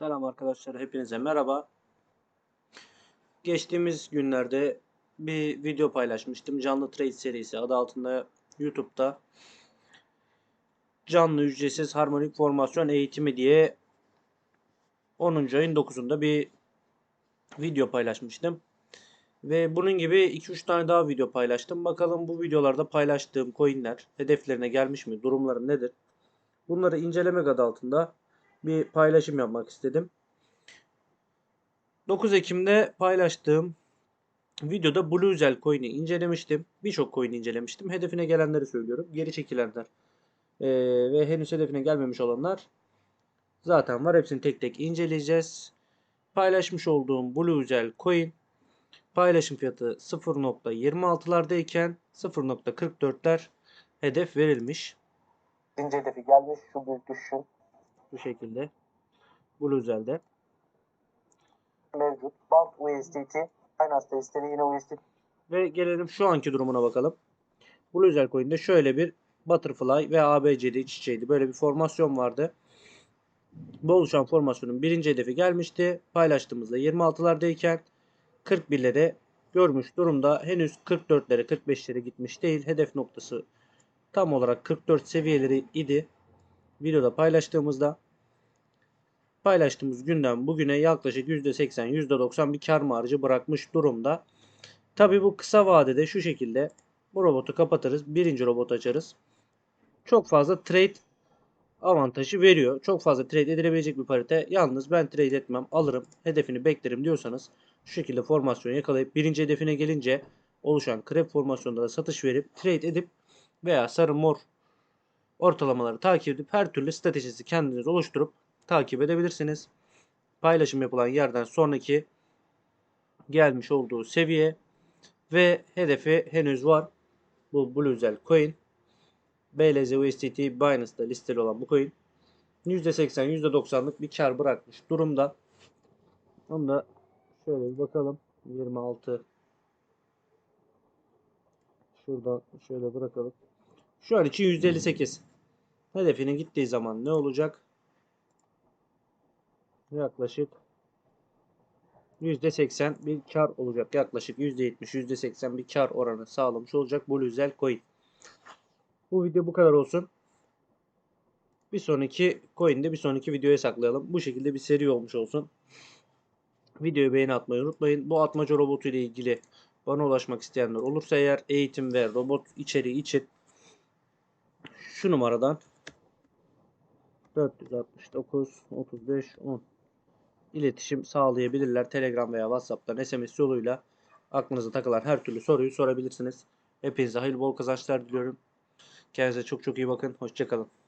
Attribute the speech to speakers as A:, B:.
A: Selam arkadaşlar, hepinize merhaba. Geçtiğimiz günlerde bir video paylaşmıştım. Canlı Trade serisi adı altında YouTube'da canlı ücretsiz harmonik formasyon eğitimi diye 10. ayın 9'unda bir video paylaşmıştım. Ve bunun gibi 2-3 tane daha video paylaştım. Bakalım bu videolarda paylaştığım coinler hedeflerine gelmiş mi? Durumları nedir? Bunları incelemek adı altında bir paylaşım yapmak istedim. 9 Ekim'de paylaştığım videoda Blue Gel coin'i incelemiştim. Birçok coin incelemiştim. Hedefine gelenleri söylüyorum. Geri çekilenler ee, ve henüz hedefine gelmemiş olanlar zaten var. Hepsini tek tek inceleyeceğiz. Paylaşmış olduğum Blue Gel coin paylaşım fiyatı 0.26'lardayken 0.44'ler hedef verilmiş.
B: İkinci hedefi gelmiş. Şu bir düşün
A: Bu şekilde. Blue Gel'de.
B: mevcut. Bant USDT. Binance desteği yine USDT
A: Ve gelelim şu anki durumuna bakalım. Blue Gel Coin'de şöyle bir Butterfly ve ABC'de iç içeydi. Böyle bir formasyon vardı. Bu oluşan formasyonun birinci hedefi gelmişti. Paylaştığımızda 26'lardayken 41'lere görmüş durumda. Henüz 44'lere 45'lere gitmiş değil. Hedef noktası tam olarak 44 seviyeleri idi. Videoda paylaştığımızda paylaştığımız günden bugüne yaklaşık %80 %90 bir kar marjı bırakmış durumda. Tabi bu kısa vadede şu şekilde bu robotu kapatırız. Birinci robot açarız. Çok fazla trade avantajı veriyor. Çok fazla trade edilebilecek bir parite. Yalnız ben trade etmem alırım hedefini beklerim diyorsanız şu şekilde formasyon yakalayıp birinci hedefine gelince oluşan krep formasyonda da satış verip trade edip veya sarı mor ortalamaları takip edip her türlü stratejisi kendiniz oluşturup takip edebilirsiniz. Paylaşım yapılan yerden sonraki gelmiş olduğu seviye ve hedefi henüz var. Bu Bluezel coin. BLZ USDT Binance'da listeli olan bu coin. %80 %90'lık bir kar bırakmış durumda. Onu da şöyle bir bakalım. 26 Şuradan şöyle bırakalım. Şu an için %58. Hedefine gittiği zaman ne olacak? Yaklaşık %80 bir kar olacak. Yaklaşık %70, %80 bir kar oranı sağlamış olacak bu Lüzel coin. Bu video bu kadar olsun. Bir sonraki coin'de bir sonraki videoya saklayalım. Bu şekilde bir seri olmuş olsun. Videoyu beğeni atmayı unutmayın. Bu atmaca robotu ile ilgili bana ulaşmak isteyenler olursa eğer eğitim ve robot içeriği için şu numaradan 469 35 10 iletişim sağlayabilirler. Telegram veya WhatsApp'tan SMS yoluyla aklınıza takılan her türlü soruyu sorabilirsiniz. Hepinize hayırlı bol kazançlar diliyorum. Kendinize çok çok iyi bakın. Hoşçakalın.